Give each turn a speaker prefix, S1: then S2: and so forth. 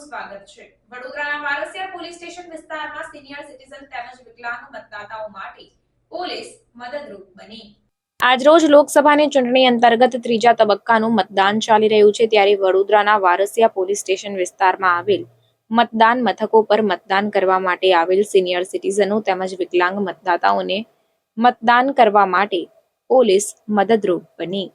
S1: સ્વાગત છે. વડોદરાના વારસિયા પોલીસ સ્ટેશન વિસ્તારમાં સિનિયર સિટીઝન તેમજ વિકલાંગ મતદાતાઓ માટે પોલીસ મદદરૂપ બની. આજરોજ લોકસભાની ચૂંટણી અંતર્ગત ત્રીજા તબક્કાનું મતદાન ચાલી રહ્યું છે ત્યારે વડોદરાના વારસિયા પોલીસ સ્ટેશન વિસ્તારમાં આવેલ મતદાન મથકો પર મતદાન કરવા માટે આવેલ સિનિયર સિટીઝનો તેમજ વિકલાંગ મતદાતાઓને મતદાન કરવા માટે પોલીસ મદદરૂપ બની.